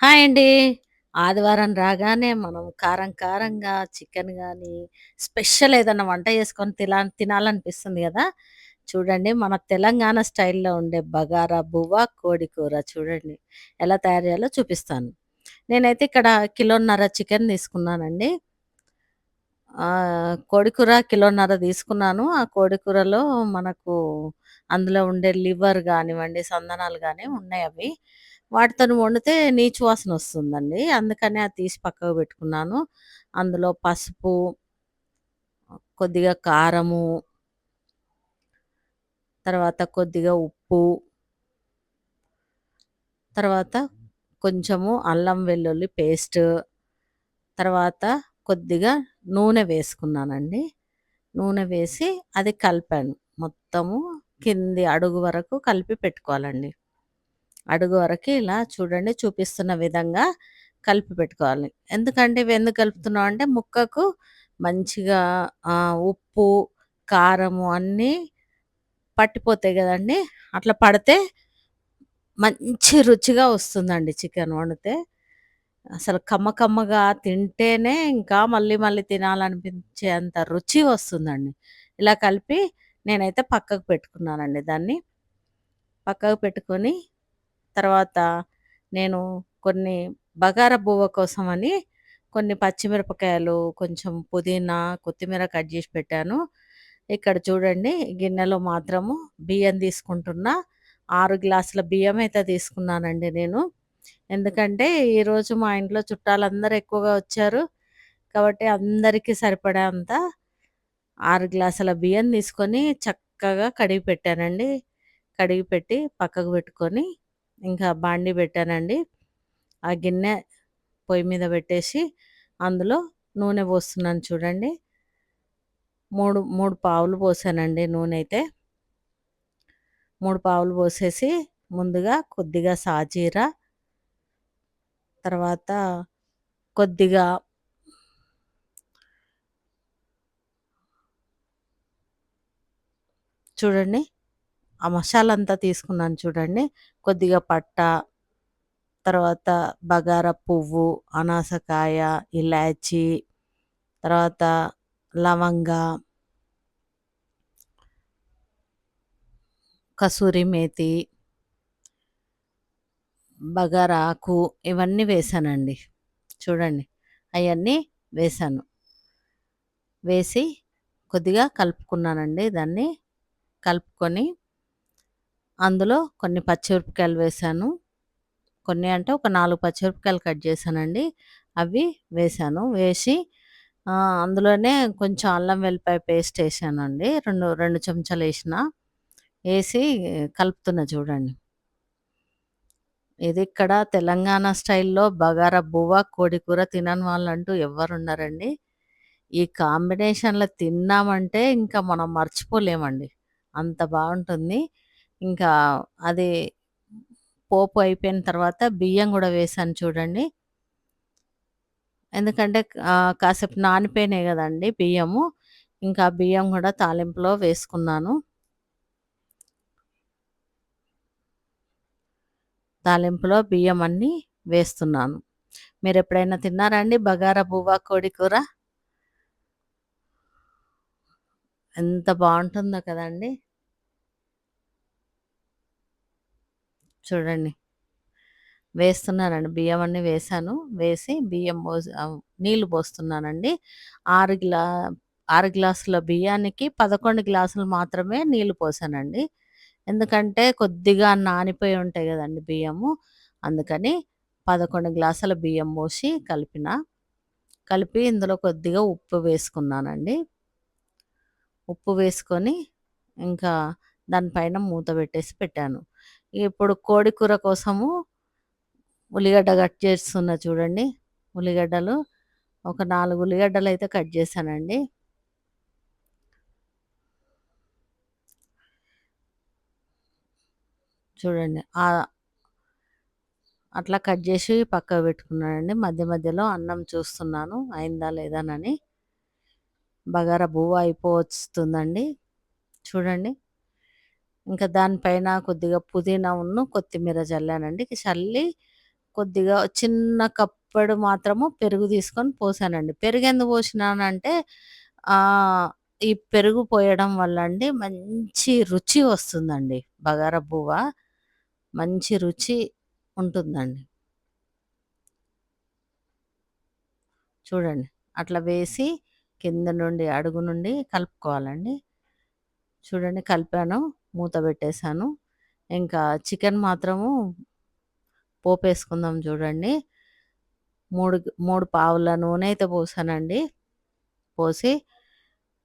Hi అండి. ఆదివారం రాగానే మనం కారం కారంగా చికెన్ గానీ, స్పెషల్ ఏదన్నా వంట చేసుకొని తిలా తినాలనిపిస్తుంది గదా! చూడండి మన తెలంగాణ స్టైల్‌లో ఉండే బగారా బువ్వ, కోడి కూర చూడండి. ఎలా తయారు చేయాలో చూపిస్తాను. నేనైతే ఇక్కడ కిలోన్నర చికెన్ తీసుకున్నానండి. ఆహ్, కోడి కూర కిలోన్నర తీసుకున్నాను. ఆ కోడి కూరలో మనకు అందులో ఉండే లివర్ గానివ్వండి, సందనాలు గాని అవి వాటితోని వండితే నీచు వాసన వస్తుందండి అందుకని అది తీసి పక్కకు పెట్టుకున్నాను. అందులో పసుపు, కొద్దిగా కారము తర్వాత కొద్దిగా ఉప్పు తర్వాత కొంచెము అల్లం వెల్లుల్లి పేస్ట్, తర్వాత కొద్దిగా నూనె వేసుకున్నానండి. నూనె వేసి అది కలిపాను. మొత్తము కింది అడుగు వరకు కలిపి పెట్టుకోవాలండి. అడుగు వరకు ఇలా చూడండి చూపిస్తున్న విధంగా కలిపి పెట్టుకోవాలి. ఎందుకంటే ఇవి ఎందుకు కలుపుతున్నాం అంటే ముక్కకు మంచిగా ఉప్పు, కారము అన్నీ పట్టిపోతాయి కదండి అట్లా పడితే మంచి రుచిగా వస్తుందండి చికెన్ వండితే. అసలు కమ్మ కమ్మగా తింటేనే ఇంకా మళ్ళీ మళ్ళీ తినాలనిపించే అంత రుచి వస్తుందండి. ఇలా కలిపి నేనైతే పక్కకు పెట్టుకున్నానండి దాన్ని. పక్కకు పెట్టుకొని తర్వాత నేను కొన్ని బగార బువ్వ కోసమని కొన్ని పచ్చిమిరపకాయలు, కొంచెం పుదీనా, కొత్తిమీర కట్ చేసి పెట్టాను. ఇక్కడ చూడండి గిన్నెలో మాత్రము బియ్యం తీసుకుంటున్నా. ఆరు గ్లాసుల బియ్యమైతే తీసుకున్నానండి నేను. ఎందుకంటే ఈరోజు మా ఇంట్లో చుట్టాలందరూ ఎక్కువగా వచ్చారు. కాబట్టి అందరికీ సరిపడే అంత ఆరు గ్లాసుల బియ్యం తీసుకొని చక్కగా కడిగి పెట్టానండి. కడిగి పెట్టి పక్కకు పెట్టుకొని ఇంకా బాండి పెట్టానండి. ఆ గిన్నె పొయ్యి మీద పెట్టేసి అందులో నూనె పోస్తున్నాను చూడండి. 3, 3 పావులు పోసానండి నూనె అయితే మూడు పావులు పోసేసి ముందుగా కొద్దిగా సాజీర తర్వాత కొద్దిగా చూడండి. ఆ మసాలా అంతా తీసుకున్నాను చూడండి. కొద్దిగా పట్టా, తర్వాత బగారా పువ్వు, అనాసకాయ, ఇలాచి తర్వాత లవంగా కసూరి మేతి బగారా ఆకు ఇవన్నీ వేసానండి చూడండి. అవన్నీ వేసాను వేసి కొద్దిగా కలుపుకున్నానండి దాన్ని. కలుపుకొని అందులో కొన్ని పచ్చిమిరపకాయలు వేశాను. కొన్ని అంటే ఒక నాలుగు పచ్చిమిరపకాయలు కట్ చేశానండి. అవి వేశాను. వేసి అందులోనే కొంచెం అల్లం వెల్లిపాయ పేస్ట్ వేసానండి రెండు రెండు చెంచాలు వేసిన వేసి కలుపుతున్నా చూడండి. ఇది ఇక్కడ తెలంగాణ స్టైల్‌లో బగారా బువ్వ, కోడికూర తినని వాళ్ళంటూ ఎవ్వరుండరండి. ఈ కాంబినేషన్‌లో తిన్నామంటే ఇంకా మనం మర్చిపోలేమండి. అంత బాగుంటుంది ఇంకా అది పోపు అయిపోయిన తర్వాత బియ్యం కూడా వేసాను చూడండి. ఎందుకంటే కాసేపు నానిపోయినాయి కదండి బియ్యము. ఇంకా బియ్యం కూడా తాలింపులో వేసుకున్నాను. తాలింపులో బియ్యం అన్నీ వేస్తున్నాను. మీరెప్పుడైనా తిన్నారా అండి బగారా బువ్వా కోడి కూర? ఎంత బాగుంటుందో కదండీ! చూడండి. వేస్తున్నానండి. బియ్యం అన్నీ వేసాను వేసి బియ్యం పోసి నీళ్ళు నీళ్ళు పోస్తున్నానండి. ఆరు గ్లా ఆరు గ్లాసుల బియ్యానికి 11 గ్లాసులు మాత్రమే నీళ్ళు పోసానండి. ఎందుకంటే కొద్దిగా నానిపోయి ఉంటాయి కదండి బియ్యము. అందుకని 11 గ్లాసుల బియ్యం పోసి కలిపిన. కలిపి ఇందులో కొద్దిగా ఉప్పు వేసుకున్నానండి. ఉప్పు వేసుకొని ఇంకా దానిపైన మూత పెట్టేసి పెట్టాను. ఇప్పుడు కోడి కూర కోసము ఉల్లిగడ్డ కట్ చేస్తున్నా చూడండి. ఉల్లిగడ్డలు ఒక నాలుగు ఉల్లిగడ్డలు అయితే కట్ చేశానండి. చూడండి. అట్లా కట్ చేసి పక్కకు పెట్టుకున్నానండి. మధ్య మధ్యలో అన్నం చూస్తున్నాను అయిందా లేదానని. బగారా బువ్వ అయిపోవస్తుందండి. చూడండి. ఇంకా దానిపైన కొద్దిగా పుదీనా ఉన్ను కొత్తిమీర చల్లానండి చల్లి కొద్దిగా చిన్న కప్పడు మాత్రము పెరుగు తీసుకొని పోసానండి. పెరుగు ఎందుకు పోసినానంటే ఈ పెరుగు పోయడం వల్ల అండి మంచి రుచి వస్తుందండి. బగార బువ్వ మంచి రుచి ఉంటుందండి. చూడండి. అట్లా వేసి కింద నుండి, అడుగు నుండి కలుపుకోవాలండి. చూడండి కలిపాను. మూత పెట్టేసాను. ఇంకా చికెన్ మాత్రము పోపేసుకుందాం చూడండి. మూడు మూడు పావుల నూనె అయితే పోసానండి. పోసి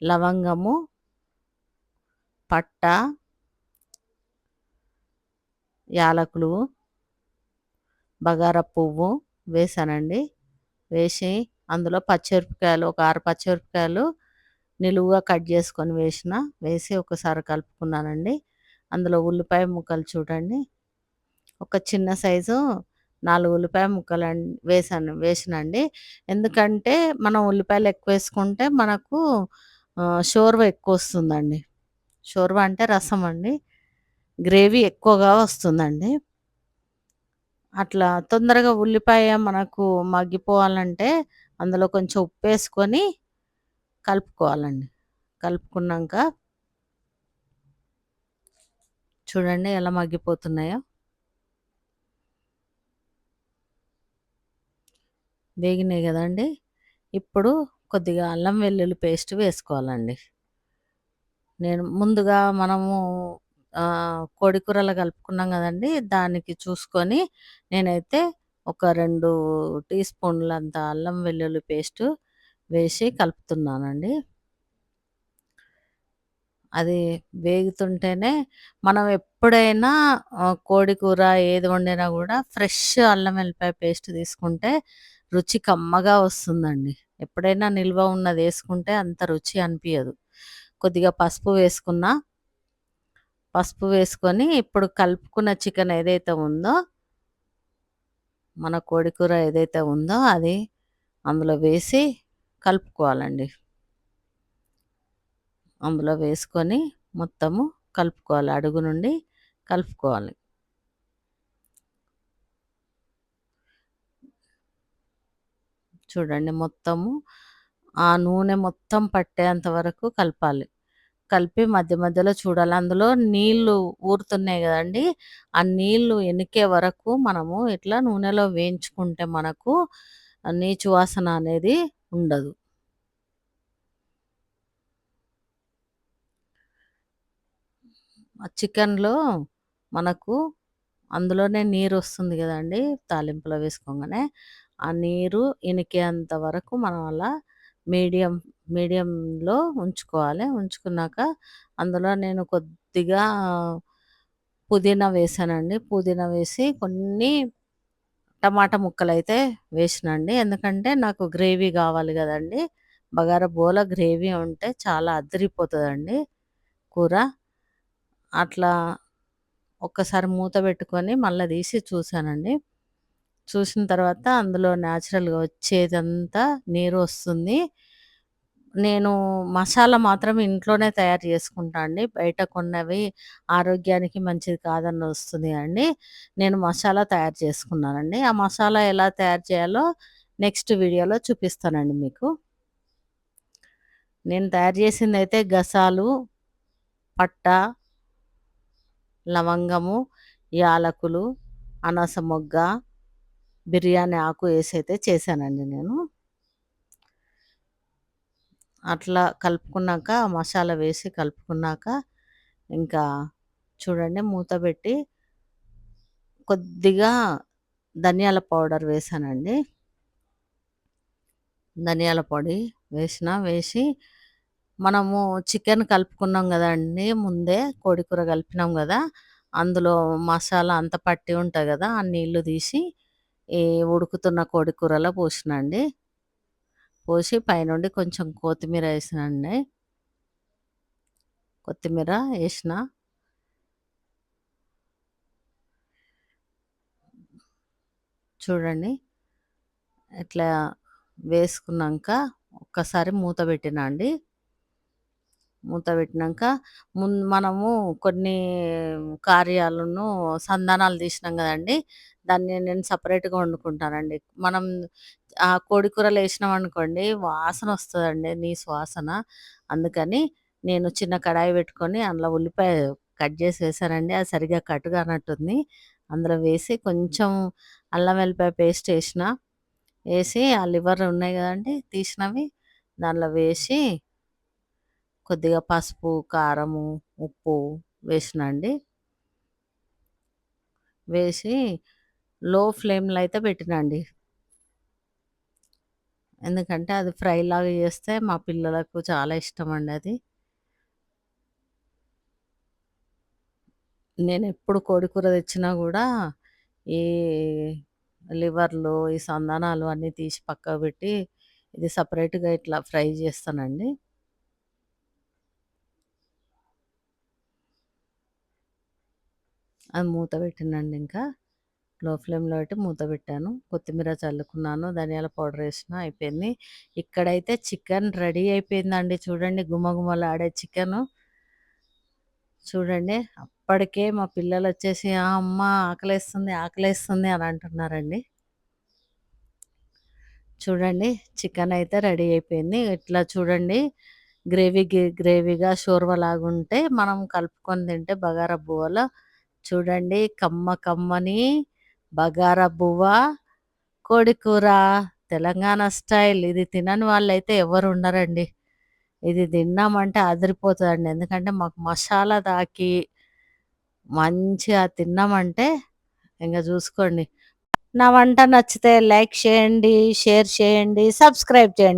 లవంగము పట్ట యాలకులు బగారా పువ్వు వేసానండి. వేసి అందులో పచ్చిమిరపకాయలు ఒక ఆరు పచ్చిమిరపకాయలు నిలువుగా కట్ చేసుకొని వేసిన. వేసి ఒకసారి కలుపుకున్నానండి. అందులో ఉల్లిపాయ ముక్కలు చూడండి. ఒక చిన్న సైజు నాలుగు ఉల్లిపాయ ముక్కలు వేసాను వేసినండి. ఎందుకంటే మనం ఉల్లిపాయలు ఎక్కువ వేసుకుంటే మనకు షోర్వ ఎక్కువ వస్తుందండి షోర్వ అంటే రసం అండి. గ్రేవీ ఎక్కువగా వస్తుందండి. అట్లా తొందరగా ఉల్లిపాయ మనకు మగ్గిపోవాలంటే అందులో కొంచెం ఉప్పు వేసుకొని కలుపుకోవాలండి. కలుపుకున్నాక చూడండి ఎలా మగ్గిపోతున్నాయో. వేగినాయి కదండి ఇప్పుడు కొద్దిగా అల్లం వెల్లుల్లి పేస్ట్ వేసుకోవాలండి. నేను ముందుగా మనము కోడి కూరలు కలుపుకున్నాం కదండి దానికి చూసుకొని నేనైతే ఒక రెండు టీ స్పూన్‌లంత అల్లం వెల్లుల్లి పేస్టు వేసి కలుపుతున్నానండి. అది వేగుతుంటేనే మనం ఎప్పుడైనా కోడి కూర ఏది వండినా కూడా ఫ్రెష్ అల్లం వెల్లిపాయ పేస్ట్ తీసుకుంటే రుచి కమ్మగా వస్తుందండి. ఎప్పుడైనా నిల్వ ఉన్నది వేసుకుంటే అంత రుచి అనిపించదు కొద్దిగా పసుపు వేసుకున్నా. పసుపు వేసుకొని ఇప్పుడు కలుపుకున్న చికెన్ ఏదైతే ఉందో మన కోడి కూర ఏదైతే ఉందో అది అందులో వేసి కలుపుకోవాలండి. అందులో వేసుకొని మొత్తము కలుపుకోవాలి. అడుగు నుండి కలుపుకోవాలి. చూడండి మొత్తము ఆ నూనె మొత్తం పట్టేంత వరకు కలపాలి. కలిపి మధ్య మధ్యలో చూడాలి. అందులో నీళ్ళు ఊరుతున్నాయి కదండి ఆ నీళ్ళు ఎనికే వరకు మనము ఇట్లా నూనెలో వేయించుకుంటే మనకు నీచు వాసన అనేది ఉండదు. ఆ చికెన్‌లో మనకు అందులోనే నీరొస్తుంది గదండీ! తాలింపులో వేసుకోంగానే. ఆ నీరు ఇనికేంత వరకు మనం అలా మీడియం మీడియంలో ఉంచుకోవాలి. ఉంచుకున్నాక అందులో నేను కొద్దిగా పుదీనా వేసానండి. పుదీనా వేసి కొన్ని టమాటా ముక్కలైతే వేసినండి. ఎందుకంటే నాకు గ్రేవీ కావాలి కదండి బగారా బోల గ్రేవీ ఉంటే చాలా అదిరిపోతుందండి కూర. అట్లా ఒక్కసారి మూత పెట్టుకొని మళ్ళీ తీసి చూసానండి. చూసిన తర్వాత అందులో న్యాచురల్‌గా వచ్చేదంతా నీరు వస్తుంది. నేను మసాలా మాత్రం ఇంట్లోనే తయారు చేసుకుంటా అండి. బయట కొన్నవి ఆరోగ్యానికి మంచిది కాదని వస్తుంది అండి. నేను మసాలా తయారు చేసుకున్నానండి. ఆ మసాలా ఎలా తయారు చేయాలో నెక్స్ట్ వీడియోలో చూపిస్తానండి మీకు. నేను తయారు చేసిందైతే గసాలు, పట్ట లవంగము, యాలకులు, అనాస మొగ్గ, బిర్యానీ ఆకు ఏసైతే చేశానండి నేను. అట్లా కలుపుకున్నాక మసాలా వేసి కలుపుకున్నాక ఇంకా చూడండి మూత పెట్టి కొద్దిగా ధనియాల పౌడర్ వేసానండి. ధనియాల పొడి వేసిన. వేసి మనము చికెన్ కలుపుకున్నాం కదండి ముందే కోడికూర కలిపినాం కదా అందులో మసాలా అంత పట్టి ఉంటుంది కదా ఆ నీళ్ళు తీసి ఈ ఉడుకుతున్న కోడి కూరలో పోసినండి. పోసి పైనుండి కొంచెం కొత్తిమీర వేసినండి కొత్తిమీర వేసిన చూడండి. ఇట్లా వేసుకున్నాక ఒక్కసారి మూత పెట్టినా అండి. మూత పెట్టినాక ముందు మనము కొన్ని కార్యాలను సంధానాలు తీసినాం కదండి. దాన్ని నేను సపరేట్గా వండుకుంటానండి. మనం ఆ కోడి కూరలు వేసినాం అనుకోండి వాసన వస్తుందండి నీ వాసన అందుకని నేను చిన్న కడాయి పెట్టుకొని అందులో ఉల్లిపాయ కట్ చేసి వేసానండి. అది సరిగ్గా కట్గా అన్నట్టుంది అందులో వేసి కొంచెం అల్లం వెల్లిపాయ పేస్ట్ వేసిన వేసి ఆ లివర్ ఉన్నాయి కదండి తీసినవి దానిలో వేసి కొద్దిగా పసుపు కారము ఉప్పు వేసినండి. వేసి లో ఫ్లేమ్లో అయితే పెట్టినండి. ఎందుకంటే అది ఫ్రై లాగా చేస్తే మా పిల్లలకు చాలా ఇష్టం అండి అది. నేను ఎప్పుడు కోడి కూర తెచ్చినా కూడా ఈ లివర్లు ఈ సంధానాలు అన్నీ తీసి పక్కకు పెట్టి ఇది సపరేట్గా ఇట్లా ఫ్రై చేస్తానండి. అది మూత పెట్టినండి ఇంకా. లో ఫ్లేమ్లో పెట్టి మూత పెట్టాను. కొత్తిమీర చల్లుకున్నాను ధనియాల పౌడర్ వేసిన అయిపోయింది. ఇక్కడైతే చికెన్ రెడీ అయిపోయిందండి. చూడండి గుమగుమలాడే చికెను. చూడండి అప్పటికే మా పిల్లలు వచ్చేసి "ఆ, అమ్మ ఆకలేస్తుంది ఆకలేస్తుంది అని అంటున్నారండి. చూడండి చికెన్ అయితే రెడీ అయిపోయింది. ఇట్లా చూడండి గ్రేవీ గ్రేవీగా షోర్వా లాగుంటే మనం కలుపుకొని తింటే బగారా బువ్వలో చూడండి. కమ్మ కమ్మని బగారా బువ్వ కోడి కూర తెలంగాణ స్టైల్. ఇది తినని వాళ్ళైతే ఎవరు ఉండరండి. ఇది తిన్నామంటే అదిరిపోతుందండి. ఎందుకంటే మాకు మసాలా తాకి మంచిగా తిన్నామంటే ఇంకా చూసుకోండి. నా వంట నచ్చితే లైక్ చేయండి షేర్ చేయండి సబ్స్క్రైబ్ చేయండి.